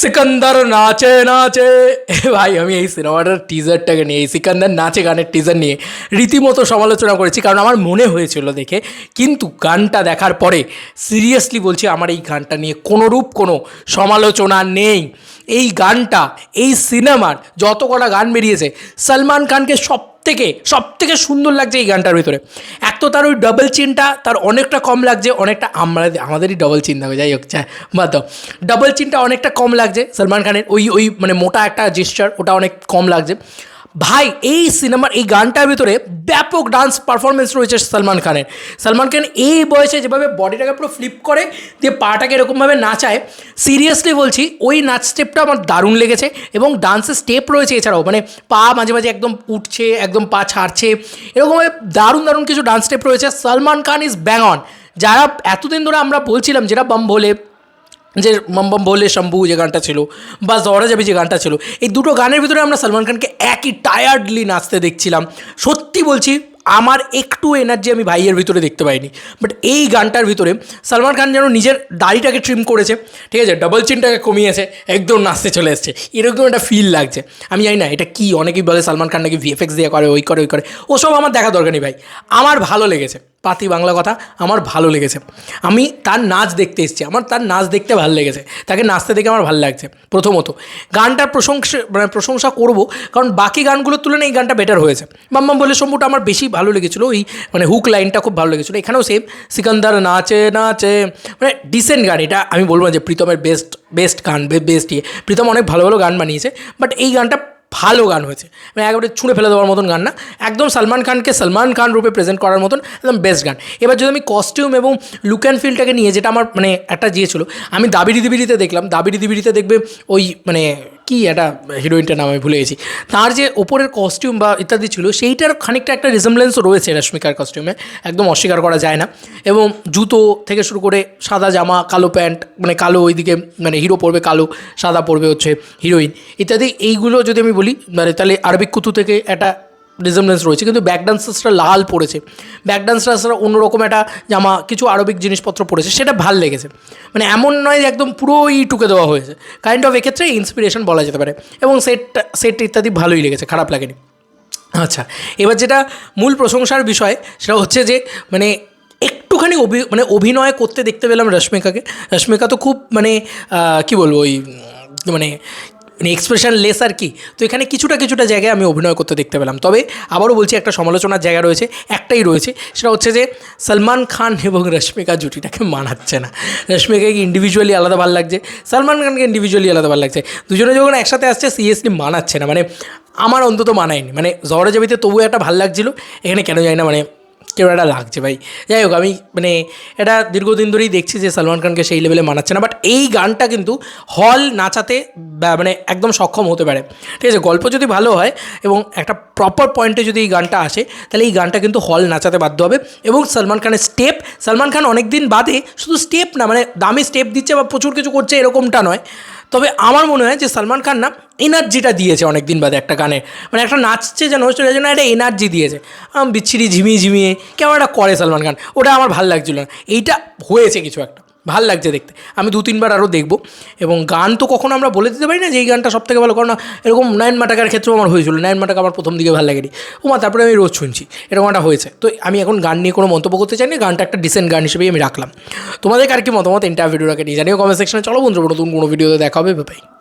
সিকান্দার নাচে নাচে ভাই আমি এই সিনেমাটার টিজারটাকে নিয়ে, এই সিকান্দার নাচে গানের টিজার নিয়ে রীতিমতো সমালোচনা করেছি, কারণ আমার মনে হয়েছিল দেখে। কিন্তু গানটা দেখার পরে সিরিয়াসলি বলছি, আমার এই গানটা নিয়ে কোনোরূপ কোনো সমালোচনা নেই। এই গানটা, এই সিনেমার যত কটা গান বেরিয়েছে, সলমান খানকে সব থেকে সব থেকে সুন্দর লাগছে এই গানটার ভিতরে। এক তো তার ওই ডবল চিনটা তার অনেকটা কম লাগছে, অনেকটা আমরা, আমাদেরই ডবল চিন থাকবে, যাই হোক বাদ দাও। ডবল চিনটা অনেকটা কম লাগছে সলমান খানের, ওই ওই মানে মোটা একটা জেস্টার ওটা অনেক কম লাগছে। ভাই, এই সিনেমার, এই গানটার ভিতরে ব্যাপক ডান্স পারফরমেন্স রয়েছে সলমান খানের। সলমান খান এই বয়সে যেভাবে বডিটাকে পুরো ফ্লিপ করে দিয়ে পাটাকে এরকমভাবে নাচায় সিরিয়াসলি বলছি, ওই নাচ স্টেপটা আমার দারুণ লেগেছে এবং ডান্সের স্টেপ রয়েছে এছাড়াও। মানে পা মাঝে মাঝে একদম উঠছে, একদম পা ছাড়ছে, এরকমভাবে দারুণ দারুণ কিছু ডান্স স্টেপ রয়েছে। Salman Khan is bang on যারা এতদিন ধরে আমরা বলছিলাম, যেটা বাম বলে যে মম বম বলে শম্ভু যে গানটা ছিল বা জরা যাবি যে গানটা ছিল, এই দুটো গানের ভিতরে আমরা সলমান খানকে একই টায়ার্ডলি নাচতে দেখছিলাম। সত্যি বলছি, আমার একটু এনার্জি আমি ভাইয়ের ভিতরে দেখতে পাইনি। বাট এই গানটার ভিতরে সলমান খান যেন নিজের দাড়িটাকে ট্রিম করেছে, ঠিক আছে ডাবল চিনটাকে কমিয়েছে, একদম নাচতে চলে এসছে। এরকম একটা ফিল লাগছে। আমি জানি না, এটা কি? অনেকেই বলে সলমান খান নাকি ভিএফএক্স দিয়ে করে, ওই করে ওই করে। ওসব আমার দেখা দরকার নেই ভাই। আমার ভালো লেগেছে। পাতি বাংলা কথা আমার ভালো লেগেছে। আমি তার নাচ দেখতে এসেছি, আমার তার নাচ দেখতে ভালো লেগেছে, তাকে নাচতে দেখে আমার ভালো লাগছে, প্রথমত। গানটার প্রশংসা মানে প্রশংসা করব, কারণ বাকি গানগুলোর তুলনায় এই গানটা বেটার হয়েছে। মাম্মাম বলে সম্ভবটা আমার বেশি ভালো লেগেছিলো, ওই মানে হুক লাইনটা খুব ভালো লেগেছিলো। এখানেও সেম সিকান্দার নাচে নাচে মানে ডিসেন্ট গান, এটা আমি বলব না যে প্রীতমের বেস্ট বেস্ট গান বেস্ট ইয়ে। প্রীতম অনেক ভালো ভালো গান বানিয়েছে বাট এই গানটা ভালো গান হয়েছে। মানে একেবারে ছুঁড়ে ফেলে দেওয়ার মতন গান না। একদম সলমান খানকে সলমান খান রূপে প্রেজেন্ট করার মতন একদম বেস্ট গান। এবার যদি আমি কস্টিউম এবং লুক অ্যান্ড ফিলটাকে নিয়ে, যেটা আমার মানে একটা দিয়েছিল আমি দাবিড়ি দিবিরিতে দেখলাম। দাবিরি দিবিরিতে দেখবে ওই মানে কি একটা হিরোইনটার নাম আমি ভুলে গেছি। তার যে ওপরের কস্টিউম বা ইত্যাদি ছিল, সেইটার খানিকটা একটা রিজেম্বলেন্সও রয়েছে রশ্মিকার কস্টিউমে একদম অস্বীকার করা যায় না। এবং জুতো থেকে শুরু করে সাদা জামা, কালো প্যান্ট মানে কালো ওইদিকে মানে হিরো পরবে কালো, সাদা পরবে হচ্ছে হিরোইন ইত্যাদি। এইগুলো যদি আমি বলি মানে তাহলে আরবিক কুতু থেকে একটা রিজেমব্লেন্স রয়েছে, কিন্তু ব্যাক ডান্সার্সরা লাল পড়েছে। ব্যাক ডান্সার্সরা অন্যরকম একটা জামা, কিছু আরবিক জিনিসপত্র পড়েছে, সেটা ভালো লেগেছে। মানে এমন নয় যে একদম পুরোই টুকে দেওয়া হয়েছে। কাইন্ড অফ এক্ষেত্রে ইন্সপিরেশন বলা যেতে পারে। এবং সেট সেট ইত্যাদি ভালোই লেগেছে, খারাপ লাগেনি। আচ্ছা এবার যেটা মূল প্রশংসার বিষয়, সেটা হচ্ছে যে মানে একটুখানি অভি মানে অভিনয় করতে দেখতে পেলাম রশ্মিকাকে। রশ্মিকা তো খুব মানে কি বলব ওই মানে মানে এক্সপ্রেশন লেস আর কি। তো এখানে কিছুটা কিছুটা জায়গায় আমি অভিনয় করতে দেখতে পেলাম। তবে আবারও বলছি, একটা সমালোচনার জায়গা রয়েছে, একটাই রয়েছে, সেটা হচ্ছে যে সলমান খান এবং রশ্মিকা জুটিটাকে মানাচ্ছে না। রশ্মিকাকে ইন্ডিভিজুয়ালি আলাদা ভালো লাগছে? সলমান খানকে ইন্ডিভিজুয়ালি আলাদা ভালো লাগছে। দুজনে যখন একসাথে আসছে সিরিয়াসলি মানাচ্ছে না। মানে আমার অন্তত মানায়নি। মানে জহরে জাবিতে তবুও একটা ভালো লাগছিল। এখানে কেন জানি না মানে কেউ একটা লাগছে ভাই। যাই হোক, আমি মানে এটা দীর্ঘদিন ধরেই দেখছি যে সলমান খানকে সেই লেভেলে মানাচ্ছে না বাট এই গানটা কিন্তু হল নাচাতে মানে একদম সক্ষম হতে পারে। ঠিক আছে, গল্প যদি ভালো হয় এবং একটা প্রপার পয়েন্টে যদি এই গানটা আসে, তাহলে এই গানটা কিন্তু হল নাচাতে বাধ্য হবে এবং সলমান খানের স্টেপ সলমান খান অনেক দিন বাদে শুধু স্টেপ না মানে দামি স্টেপ দিচ্ছে বা প্রচুর কিছু করছে এরকমটা নয়। তবে আমার মনে হয় যে সালমান খান না এনার্জিটা দিয়েছে অনেক দিন বাদে একটা গানে। মানে একটা নাচছে যেন, হচ্ছে যেন একটা এনার্জি দিয়েছে। বিচ্ছিরি ঝিমিয়ে ঝিমিয়ে কেমন একটা করে সালমান খান। ওটা আমার ভালো লাগছিল না। এইটা হয়েছে কিছু একটা। ভালো লাগছে দেখতে। আমি দু তিনবার আরও দেখব। এবং গান তো কখনো আমরা বলে দিতে পারি না যে এই গানটা সব থেকে ভালো কারণ এরকম নাইন মাটাকার ক্ষেত্রেও আমার হয়েছিল। নাইন মাটাকা আমার প্রথম দিকে ভালো লাগেনি। ও মা, তারপরে আমি রোজ শুনছি। এরকম একটা হয়েছে। তো আমি এখন গান নিয়ে কোনো মন্তব্য করতে চাই না গানটা একটা ডিসেন্ট গান হিসেবেই আমি রাখলাম। তোমাদের আর কি মতামত? ইন্টার ভিডিওটাকে নিয়ে জানিও কমেন্ট সেকশনে চলো বন্ধু নতুন কোনো ভিডিওতে দেখা হবে। ভাই